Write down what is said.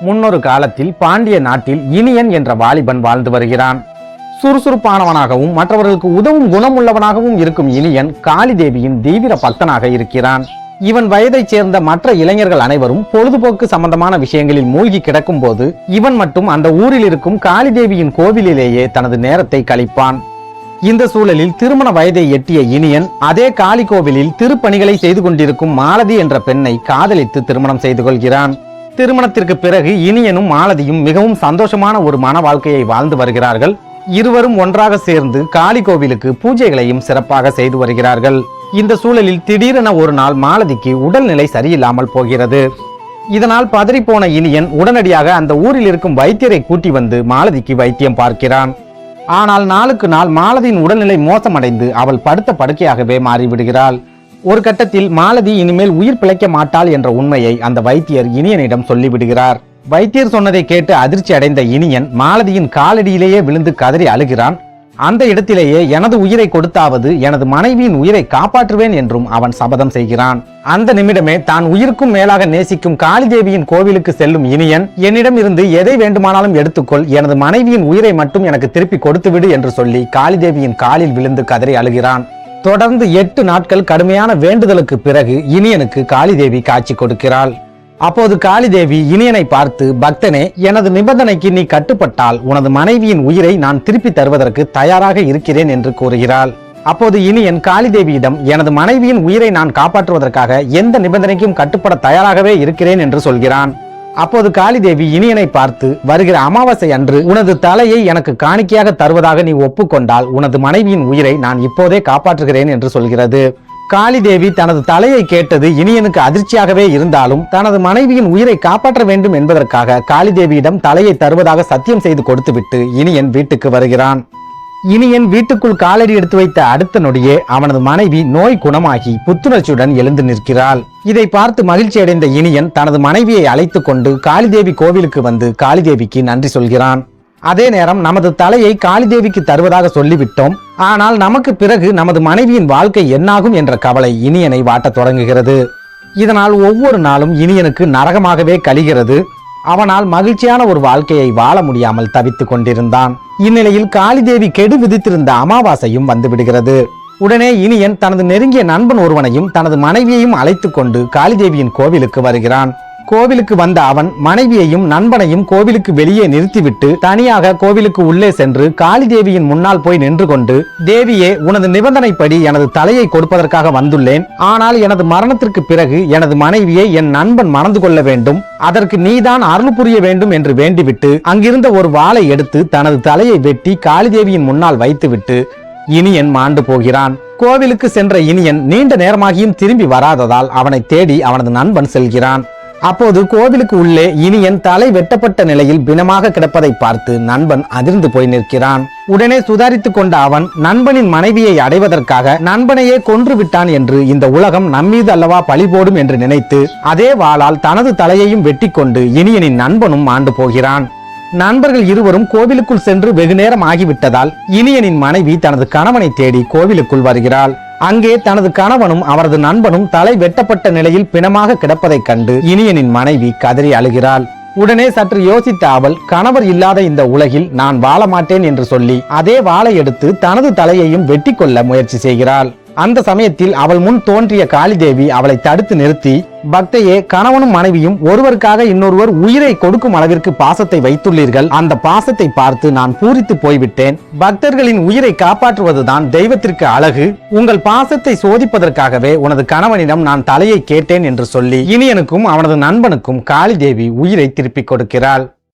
முன்னொரு காலத்தில் பாண்டிய நாட்டில் இனியன் என்ற வாலிபன் வாழ்ந்து வருகிறான். சுறுசுறுப்பானவனாகவும் மற்றவர்களுக்கு உதவும் குணமுள்ளவனாகவும் இருக்கும் இனியன் காளிதேவியின் தீவிர பக்தனாக இருக்கிறான். இவன் வயதைச் சேர்ந்த மற்ற இளைஞர்கள் அனைவரும் பொழுதுபோக்கு சம்பந்தமான விஷயங்களில் மூழ்கி கிடக்கும் போது இவன் மட்டும் அந்த ஊரில் இருக்கும் காளிதேவியின் கோவிலிலேயே தனது நேரத்தை கழிப்பான். இந்த சூழலில் திருமண வயதை எட்டிய இனியன் அதே காளி கோவிலில் திருப்பணிகளை செய்து கொண்டிருக்கும் மாலதி என்ற பெண்ணை காதலித்து திருமணம் செய்து கொள்கிறான். திருமணத்திற்கு பிறகு இனியனும் மாலதியும் மிகவும் சந்தோஷமான ஒரு மன வாழ்க்கையை வாழ்ந்து வருகிறார்கள். இருவரும் ஒன்றாக சேர்ந்து காளி கோவிலுக்கு பூஜைகளையும் சிறப்பாக செய்து வருகிறார்கள். இந்த சூழலில் திடீரென ஒரு நாள் மாலதிக்கு உடல்நிலை சரியில்லாமல் போகிறது. இதனால் பதறிப்போன இனியன் உடனடியாக அந்த ஊரில் இருக்கும் வைத்தியரை கூட்டி வந்து மாலதிக்கு வைத்தியம் பார்க்கிறான். ஆனால் நாளுக்கு நாள் மாலதியின் உடல்நிலை மோசமடைந்து அவள் படுத்த படுக்கையாகவே மாறிவிடுகிறாள். ஒரு கட்டத்தில் மாலதி இனிமேல் உயிர் பிழைக்க மாட்டாள் என்ற உண்மையை அந்த வைத்தியர் இனியனிடம் சொல்லிவிடுகிறார். வைத்தியர் சொன்னதை கேட்டு அதிர்ச்சி அடைந்த இனியன் மாலதியின் காலடியிலேயே விழுந்து கதறி அழுகிறான். அந்த இடத்திலேயே எனது உயிரை கொடுத்தாவது எனது மனைவியின் உயிரை காப்பாற்றுவேன் என்றும் அவன் சபதம் செய்கிறான். அந்த நிமிடமே தான் உயிருக்கும் மேலாக நேசிக்கும் காளிதேவியின் கோவிலுக்கு செல்லும் இனியன் என்னிடம் இருந்து எதை வேண்டுமானாலும் எடுத்துக்கொள் எனது மனைவியின் உயிரை மட்டும் எனக்கு திருப்பி கொடுத்துவிடு என்று சொல்லி காளிதேவியின் காலில் விழுந்து கதறி அழுகிறான். தொடர்ந்து எட்டு நாட்கள் கடுமையான வேண்டுதலுக்கு பிறகு இனியனுக்கு காளிதேவி காட்சி கொடுக்கிறாள். அப்போது காளிதேவி இனியனை பார்த்து பக்தனே எனது நிபந்தனைக்கு நீ கட்டுப்பட்டால் உனது மனைவியின் உயிரை நான் திருப்பி தருவதற்கு தயாராக இருக்கிறேன் என்று கூறுகிறாள். அப்போது இனியன் காளிதேவியிடம் எனது மனைவியின் உயிரை நான் காப்பாற்றுவதற்காக எந்த நிபந்தனைக்கும் கட்டுப்பட தயாராகவே இருக்கிறேன் என்று சொல்கிறான். அப்போது காளிதேவி இனியனை பார்த்து வருகிற அமாவாசை அன்று உனது தலையை எனக்கு காணிக்கையாக தருவதாக நீ ஒப்புக்கொண்டால் உனது மனைவியின் உயிரை நான் இப்போதே காப்பாற்றுகிறேன் என்று சொல்கிறது. காளிதேவி தனது தலையை கேட்டது இனியனுக்கு அதிர்ச்சியாகவே இருந்தாலும் தனது மனைவியின் உயிரை காப்பாற்ற வேண்டும் என்பதற்காக காளிதேவியிடம் தலையை தருவதாக சத்தியம் செய்து கொடுத்துவிட்டு இனியன் வீட்டுக்கு வருகிறான். இனியன் வீட்டுக்குள் காலடி எடுத்து வைத்த அடுத்த நொடியே அவனது மனைவி நோய் குணமாகி புத்துணர்ச்சியுடன் எழுந்து நிற்கிறாள். இதை பார்த்து மகிழ்ச்சி அடைந்த இனியன் தனது மனைவியை அழைத்து கொண்டு காளிதேவி கோவிலுக்கு வந்து காளிதேவிக்கு நன்றி சொல்கிறான். அதே நேரம் நமது தலையை காளிதேவிக்கு தருவதாக சொல்லிவிட்டோம். ஆனால் நமக்கு பிறகு நமது மனைவியின் வாழ்க்கை என்னாகும் என்ற கவலை இனியனை வாட்டத் தொடங்குகிறது. இதனால் ஒவ்வொரு நாளும் இனியனுக்கு நரகமாகவே கழிகிறது. அவனால் மகிழ்ச்சியான ஒரு வாழ்க்கையை வாழ முடியாமல் தவித்துக் கொண்டிருந்தான். இந்நிலையில் காளிதேவி கெடு விதித்திருந்த அமாவாசையும் வந்து விடுகிறது உடனே இனியன் தனது நெருங்கிய நண்பன் ஒருவனையும் தனது மனைவியையும் அழைத்துக் கொண்டு காளிதேவியின் கோவிலுக்கு வருகிறான். கோவிலுக்கு வந்த அவன் மனைவியையும் நண்பனையும் கோவிலுக்கு வெளியே நிறுத்திவிட்டு தனியாக கோவிலுக்கு உள்ளே சென்று காளி தேவியின் முன்னால் போய் நின்று கொண்டு தேவியே உனது நிபந்தனைப்படி எனது தலையை கொடுப்பதற்காக வந்துள்ளேன். ஆனால் எனது மரணத்திற்கு பிறகு எனது மனைவியை என் நண்பன் மணந்து கொள்ள வேண்டும். அதற்கு நீதான் அருள் புரிய வேண்டும் என்று வேண்டிவிட்டு அங்கிருந்த ஒரு வாளை எடுத்து தனது தலையை வெட்டி காளிதேவியின் முன்னால் வைத்துவிட்டு இனியன் மாண்டு போகிறான். கோவிலுக்கு சென்ற இனியன் நீண்ட நேரமாகியும் திரும்பி வராததால் அவனை தேடி அவனது நண்பன் செல்கிறான். அப்போது கோவிலுக்கு உள்ளே இனியன் தலை வெட்டப்பட்ட நிலையில் பிணமாக கிடப்பதை பார்த்து நண்பன் அதிர்ந்து போய் நிற்கிறான். உடனே சுதாரித்துக் கொண்ட அவன் நண்பனின் மனைவியை அடைவதற்காக நண்பனையே கொன்று விட்டான் என்று இந்த உலகம் நம்மீது அல்லவா பழி போடும் என்று நினைத்து அதே வாளால் தனது தலையையும் வெட்டி கொண்டு இனியனின் நண்பனும் ஆண்டு போகிறான். நண்பர்கள் இருவரும் கோவிலுக்குள் சென்று வெகு நேரம் ஆகிவிட்டதால் இனியனின் மனைவி தனது கணவனை தேடி கோவிலுக்குள் வருகிறாள். அங்கே தனது கணவனும் அவரது நண்பனும் தலை வெட்டப்பட்ட நிலையில் பிணமாக கிடப்பதைக் கண்டு இனியனின் மனைவி கதறி அழுகிறாள். உடனே சற்று யோசித்த அவள் கணவர் இல்லாத இந்த உலகில் நான் வாழ மாட்டேன் என்று சொல்லி அதே வாளை எடுத்து தனது தலையையும் வெட்டி கொள்ள முயற்சி செய்கிறாள். அந்த சமயத்தில் அவள் முன் தோன்றிய காளிதேவி அவளை தடுத்து நிறுத்தி பக்தையே கணவனும் மனைவியும் ஒருவருக்காக இன்னொருவர் உயிரை கொடுக்கும் அளவிற்கு பாசத்தை வைத்துள்ளீர்கள். அந்த பாசத்தை பார்த்து நான் பூரித்து போய்விட்டேன். பக்தர்களின் உயிரை காப்பாற்றுவதுதான் தெய்வத்திற்கு அழகு. உங்கள் பாசத்தை சோதிப்பதற்காகவே உனது கணவனிடம் நான் தலையை கேட்டேன் என்று சொல்லி இனியனுக்கும் அவனது நண்பனுக்கும் காளிதேவி உயிரை திருப்பிக் கொடுக்கிறாள்.